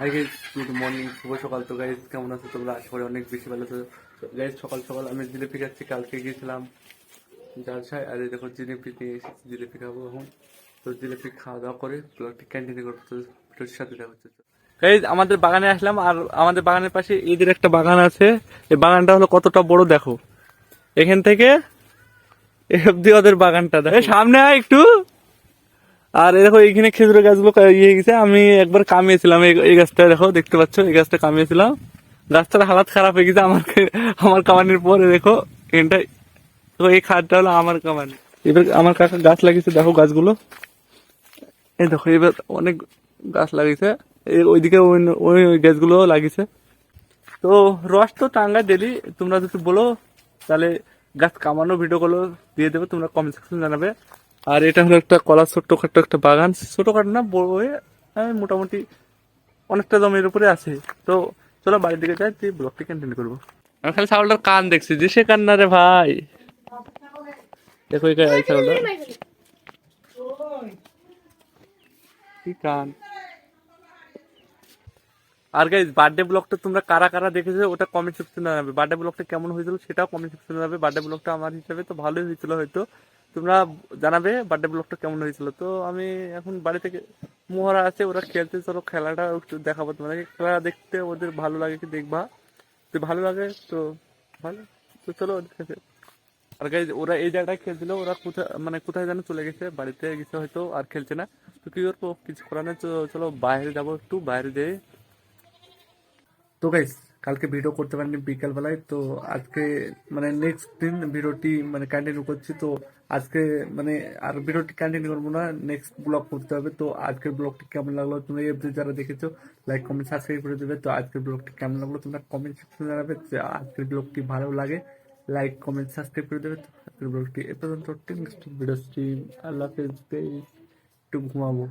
High guys good morning শুভ সকাল। তো গাইজ কেমন আছো তোমরা? আশা করি অনেক বেশি ভালো আছো। গাইজ সকাল সকাল আমি জিলিপি খাচ্ছি কালকে গিয়েছিলাম জালসায়। আর এই দেখো জিলিপি নিয়ে এসেছি জিলিপি খাব এখন। তো জিলিপি খাওয়া দাওয়া করে ব্লগটি কন্টিনিউ করব। তো ভিডিওর সাথে দেখা হচ্ছে গাইজ আমাদের বাগানে আসলাম আর আমাদের বাগানের পাশে ঈদের একটা বাগান আছে। এই বাগানটা হলো কতটা বড় দেখো। এখান থেকে এ অব্দি ওদের বাগানটা দেখো। সামনে আয় একটু। আর দেখো, এইখানে খেজুর গাছগুলো ইয়ে গেছে। আমি একবার কামিয়েছিলাম এই- এই গাছটা, দেখো, দেখতে পাচ্ছ? এই গাছটা কামিয়েছিলাম। গাছটার হালাত খারাপ হয়ে গেছে আমার আমার কামানির পরে, দেখো এখানটায় তো এই খাদটা হলো আমার কামানি। এবার আমার কাকা গাছ লাগিয়েছে, দেখো গাছগুলো। এই দেখো, এবার অনেক গাছ লাগিয়েছে। এর ওইদিকে ওই ওই গাছগুলো লাগিয়েছে। তো রস তো টাঙ্গা ডেলি। তোমরা যদি বলো, তাহলে গাছ কামানো ভিডিও গুলো দিয়ে দেবে। তোমরা কমেন্ট সেকশন জানাবে। আর এটা হলো একটা কলা ছোট্টখাটো একটা বাগান। ছোটখাটো না বড় হয়ে আহ, মোটামুটি অনেকটা জমির উপরে আছে। তো চলো বাড়ির দিকে যাই তুই ব্লগটি কন্টিনিউ করব। আমি খালি ছাগলটার কান দেখছি যে সে কান না রে ভাই। দেখো এই ছাগলটা। কি কান? আর গাইজ বার্থডে ব্লগটা তোমরা কারা কারা দেখেছ ওটা কমেন্ট সেকশনে জানাবে। বার্থডে ব্লগটা কেমন হয়েছিল সেটাও কমেন্ট সেকশনে জানাবে। বার্থডে ব্লগটা আমার হিসাবে তো ভালোই হয়েছিল হয়তো। তোমরা জানাবে বার্থডে ব্লগটা কেমন হয়েছিল। তো আমি এখন বাড়ি থেকে মোহরা আছে, ওরা খেলতে চলো খেলাটা একটু দেখাবো তোমাদেরকে। খেলা দেখতে ওদের ভালো লাগে কি দেখবা? যদি ভালো লাগে তো ভালো। তো চলো ওদের কাছে আর গাইজ ওরা এই জায়গাটায় খেলছিল, ওরা কোথায় মানে কোথায় যেন চলে গেছে, বাড়িতে গেছে হয়তো, আর খেলছে না। তো কি করব, কিছু করার তো চলো বাইরে যাব একটু, বাইরে যেয়ে। তো গাইস কালকে ভিডিও করতে পারিনি বিকাল বেলায় তো আজকে মানে নেক্সট দিন ভিডিওটি মানে কন্টিনিউ করছি, তো আজকে মানে আর ভিডিওটি কন্টিনিউ করব না নেক্সট ব্লগ করতে হবে, তো আজকের ব্লগটি কেমন লাগল তোমরা এফ যারা দেখেছ লাইক কমেন্ট সাবস্ক্রাইব করে দেবে, তো আজকের ব্লগটি কেমন লাগল তোমরা কমেন্ট সেকশনে জানাবে আজকের ব্লগটি ভালো লাগে লাইক কমেন্ট সাবস্ক্রাইব করে দেবে, তো আজকের ব্লগটি এ পর্যন্ত নেক্সট ভিডিও স্ট্রিম আল্লাহ হাফেজ একটু ঘুমাবো।